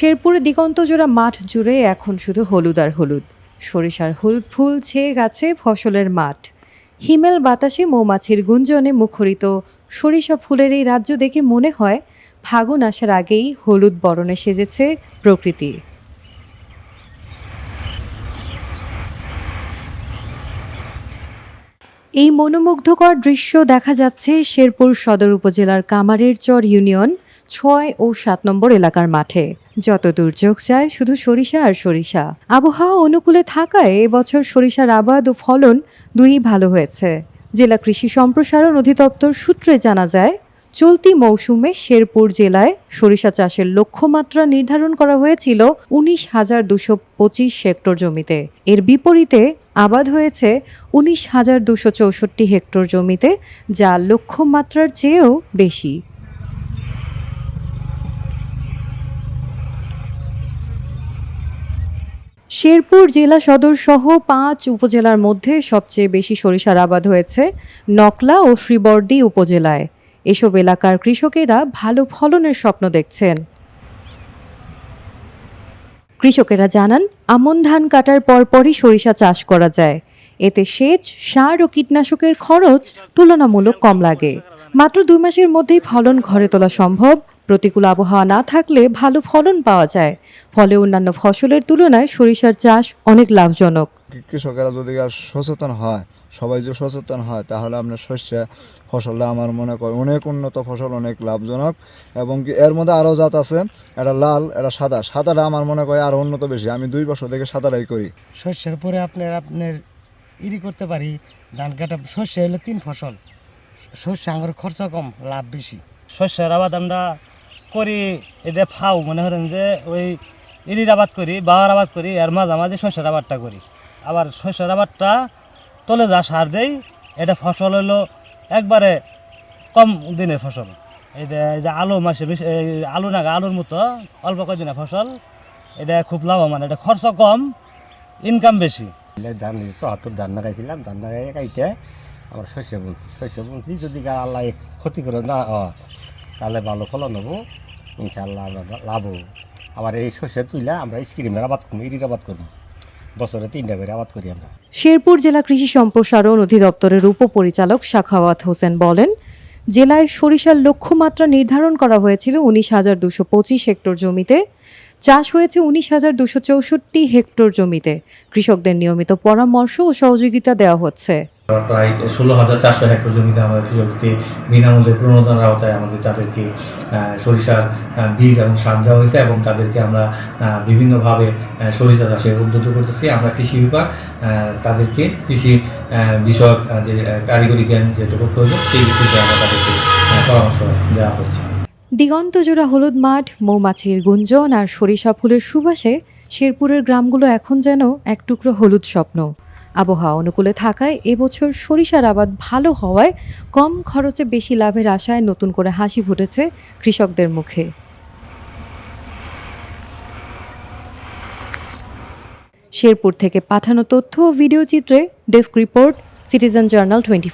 শেরপুরে দিগন্তজোড়া মাঠ জুড়ে এখন শুধু হলুদ আর হলুদ। সরিষার হলুদ ফুল ছেয়ে গেছে ফসলের মাঠ। হিমেল বাতাসে মৌমাছির গুঞ্জনে মুখরিত। সরিষা ফুলের এই রাজ্য দেখে মনে হয় ফাগুন আসার আগেই হলুদ বরণে সেজেছে প্রকৃতি এই মনোমুগ্ধকর দৃশ্য দেখা যাচ্ছে শেরপুর সদর উপজেলার কামারের চর ইউনিয়ন ছয় ও সাত নম্বর এলাকার মাঠে। যত দুর্যোগ যায়, শুধু সরিষা আর সরিষা। আবহাওয়া অনুকূলে থাকায় এবছর সরিষার আবাদ ও ফলন দুই ভালো হয়েছে। জেলা কৃষি সম্প্রসারণ অধিদপ্তর সূত্রে জানা যায়, চলতি মৌসুমে শেরপুর জেলায় সরিষা চাষের লক্ষ্যমাত্রা নির্ধারণ করা হয়েছিল উনিশ হাজার দুশো পঁচিশ হেক্টর জমিতে। এর বিপরীতে আবাদ হয়েছে উনিশ হাজার দুশো চৌষট্টি হেক্টর জমিতে, যা লক্ষ্যমাত্রার চেয়েও বেশি। শেরপুর জেলা সদর সহ পাঁচ উপজেলার মধ্যে সবচেয়ে বেশি সরিষার আবাদ হয়েছে নকলা ও শ্রীবর্দী উপজেলায়। এসব এলাকার কৃষকেরা ভালো ফলনের স্বপ্ন দেখছেন। কৃষকেরা জানান, আমন ধান কাটার পরপরই সরিষা চাষ করা যায়। এতে সেচ, সার ও কীটনাশকের খরচ তুলনামূলক কম লাগে। মাত্র দুই মাসের মধ্যেই ফলন ঘরে তোলা সম্ভব। প্রতিকূল আবহাওয়া না থাকলে ভালো ফলন পাওয়া যায়। ফলে অন্যান্য ফসলের তুলনায় সরিষার চাষ অনেক লাভজনক। কৃষকেরা যদি আর সচেতন হয় সবাই যদি সচেতন হয় তাহলে আপনার শস্য ফসলটা আমার মনে করি অনেক উন্নত ফসল অনেক লাভজনক এবং কি এর মধ্যে আরও জাত আছে এটা লাল এটা সাদা। সাদাটা আমার মনে করি আরও উন্নত বেশি। আমি দুই বছর থেকে সাদাটাই করি। শস্যের পরে আপনার আপনার ইরি করতে পারি ধান কাটা শস্য হলে তিন ফসল। শস্য আমার খরচা কম লাভ বেশি। শস্যের আবাদ আমরা করি, এটা ফাও, মনে করেন যে ওই ইরির আবাদ করি বাওয়ার আবাদ করি এর মাঝামাঝি শস্যের আবাদটা করি। আবার শস্যের আবাদটা তলে যা সার দেই, এটা ফসল হলো একবারে কম দিনের ফসল। এটা এই যে আলু মাসে আলু নাগা আলুর মতো অল্প কদিনের ফসল, এটা খুব লাভবান, এটা খরচ কম ইনকাম বেশি। ধান চুয়াত্তর ধান লাগাইছিলাম, ধান লাগাই কাইতে আমার শস্য বুনছি শস্য বুনছি যদি আল্লাহ ক্ষতি করে না তাহলে ভালো ফলন হব। ইনশাআল্লাহ আমরা লাভ হব। আবার এই শস্য তুইলা আমরা স্ক্রিমের আবাদ করব ইরির আবাদ করব। বছরে তিনটা করে আবাদ করি আমরা। শেরপুর জেলা কৃষি সম্প্রসারণ অধিদপ্তরের উপপরিচালক শাখাওয়াত হোসেন বলেন, জেলায় সরিষার লক্ষ্যমাত্রা নির্ধারণ করা হয়েছিল উনিশ হাজার দুশো পঁচিশ হেক্টর জমিতে। চাষ হয়েছে উনিশ হাজার দুশো চৌষট্টি হেক্টর জমিতে। কৃষকদের নিয়মিত পরামর্শ ও সহযোগিতা দেওয়া হচ্ছে। প্রায় ষোলো হাজার চারশো হেক্টর জমিতে আমাদের কৃষককে বিনামূল্যে প্রণোদনার আওতায় আমাদের তাদেরকে সরিষার বীজ এবং সার দেওয়া হয়েছে এবং তাদেরকে আমরা বিভিন্নভাবে সরিষা চাষে উদ্বুদ্ধ করতেছি। আমরা কৃষি বিভাগ তাদেরকে কৃষি বিষয়ক যে কারিগরি জ্ঞান যেটুকু প্রয়োজন সেই বিষয়ে আমরা তাদেরকে পরামর্শ দেওয়া হচ্ছে। দিগন্তজোড়া হলুদ মাঠ, মৌমাছির গুঞ্জন আর সরিষা ফুলের সুবাসে শেরপুরের গ্রামগুলো এখন যেন এক টুকরো হলুদ স্বপ্ন। আবহাওয়া অনুকূলে থাকায় এবছর সরিষার আবাদ ভালো হওয়ায় কম খরচে বেশি লাভের আশায় নতুন করে হাসি ফুটেছে কৃষকদের মুখে। শেরপুর থেকে পাঠানো তথ্য ও ভিডিও চিত্রে desk report, citizen journal twenty